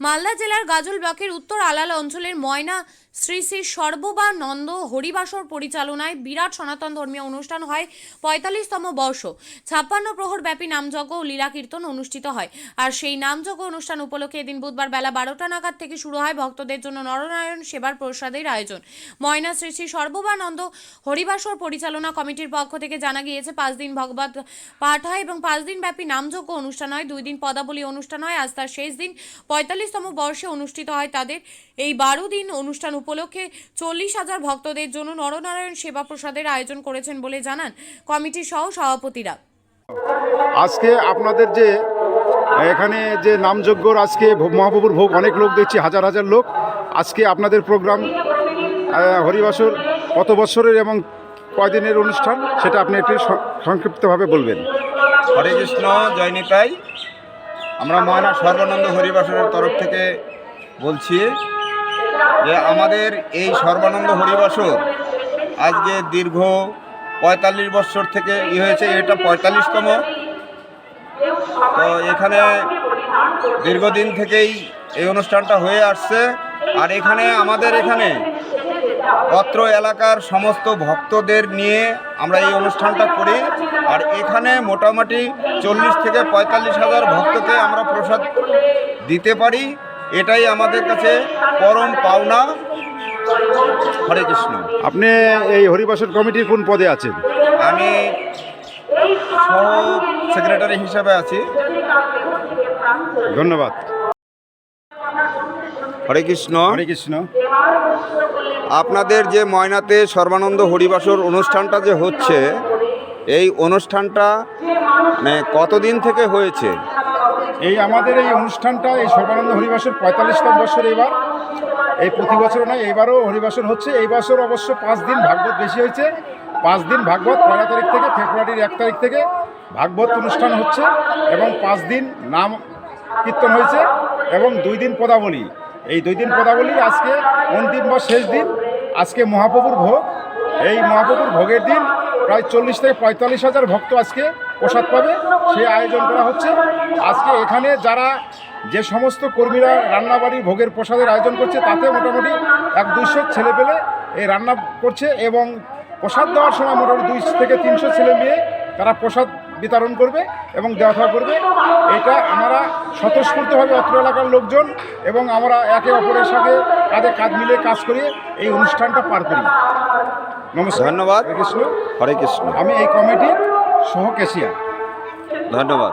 মালদা জেলার গাজল ব্লকের উত্তর আলাল অঞ্চলের ময়না শ্রী শ্রী সর্ববানন্দ হরিবাসর পরিচালনায় বিরাট সনাতন ধর্মীয় অনুষ্ঠান হয় পঁয়তাল্লিশতম বর্ষ। ছাপ্পান্ন প্রহর ব্যাপী নামযজ্ঞ ও লীলা কীর্তন অনুষ্ঠিত হয়। আর সেই নামযজ্ঞ অনুষ্ঠান উপলক্ষে এদিন বুধবার বেলা বারোটা নাগাদ থেকে শুরু হয় ভক্তদের জন্য নরনারায়ণ সেবার প্রসাদের আয়োজন। ময়না শ্রী শ্রী সর্ববানন্দ হরিবাসর পরিচালনা কমিটির পক্ষ থেকে জানা গিয়েছে, পাঁচ দিন ভগবত পাঠ হয় এবং পাঁচ দিন ব্যাপী নামযজ্ঞ অনুষ্ঠান হয়। দুই দিন পদাবলী অনুষ্ঠান হয়। আজ তার শেষ দিন পঁয়তাল্লিশতম বর্ষে অনুষ্ঠিত হয় তাদের। এই বারো দিন অনুষ্ঠান উপলক্ষে চল্লিশ হাজার ভক্তদের জন্য নরনারায়ণ সেবা প্রসাদের আয়োজন করেছেন বলে জানান কমিটির সহ সভাপতিরা। আজকে আপনাদের যে এখানে যে নামযজ্ঞর আজকে ভো- মহাপ্রভুর ভোগ অনেক লোক দেখছি হাজার হাজার লোক। আজকে আপনাদের প্রোগ্রাম হরিবাসর কত বছরের এবং কয়দিনের অনুষ্ঠান সেটা আপনি একটু সং- সংক্ষিপ্তভাবে বলবেন। হরে কৃষ্ণ জয় নিতাই। আমরা ময়না সর্বানন্দ হরিবাসনের তরফ থেকে বলছি যে আমাদের এই সর্বানন্দ হরিবাসর আজকে দীর্ঘ পঁয়তাল্লিশ বছর থেকে ই হয়েছে, এটা পঁয়তাল্লিশতম। তো এখানে দীর্ঘদিন থেকেই এই অনুষ্ঠানটা হয়ে আসছে। আর এখানে আমাদের এখানে অত্র এলাকার সমস্ত ভক্তদের নিয়ে আমরা এই অনুষ্ঠানটা করি। আর এখানে মোটামুটি চল্লিশ থেকে পঁয়তাল্লিশ হাজার ভক্তকে আমরা প্রসাদ দিতে পারি। এটাই আমাদের কাছে পরম পাওনা। হরে কৃষ্ণ। আপনি এই হরিবাসর কমিটির কোন পদে আছেন? আমি সেক্রেটারি হিসাবে আছি। ধন্যবাদ। হরে কৃষ্ণ। হরে কৃষ্ণ। আপনাদের যে ময়নাতে সর্বানন্দ হরিবাসর অনুষ্ঠানটা যে হচ্ছে এই অনুষ্ঠানটা মানে কতদিন থেকে হয়েছে? এই আমাদের এই অনুষ্ঠানটা এই সর্বানন্দ হরিবাসর পঁয়তাল্লিশতম বছর এবার এই প্রতি বছর নয় এবারও হরিবাসর হচ্ছে। এই বছর অবশ্য পাঁচ দিন ভাগবত বেশি হয়েছে। পাঁচ দিন ভাগবত, পয়লা তারিখ থেকে ফেব্রুয়ারির এক তারিখ থেকে ভাগবত অনুষ্ঠান হচ্ছে এবং পাঁচ দিন নাম কীর্তন হয়েছে এবং দুই দিন পদাবলী। এই দুই দিন পদাবলী আজকে অন্তিম বা শেষ দিন, আজকে মহাপ্রভুর ভোগ। এই মহাপ্রভুর ভোগের দিন প্রায় চল্লিশ থেকে পঁয়তাল্লিশ হাজার ভক্ত আজকে প্রসাদ পাবে সেই আয়োজন করা হচ্ছে। আজকে এখানে যারা যে সমস্ত কর্মীরা রান্নাবাড়ি ভোগের প্রসাদের আয়োজন করছে তাতে মোটামুটি এক দুইশো ছেলে পেলে এই রান্না করছে এবং প্রসাদ দেওয়ার সময় মোটামুটি দুই থেকে তিনশো ছেলে মেয়ে তারা প্রসাদ বিতরণ করবে এবং দেওয়া করবে। এটা আমরা স্বতঃস্ফূর্তভাবে অত্র এলাকার লোকজন এবং আমরা একে অপরের সাথে কাঁধে কাঁধ মিলে কাজ করিয়ে এই অনুষ্ঠানটা পার করি। নমস্কার। ধন্যবাদ। হরে কৃষ্ণ। হরে কৃষ্ণ। আমি এই কমিটির সহ ক্যাশিয়ার ধন্যবাদ।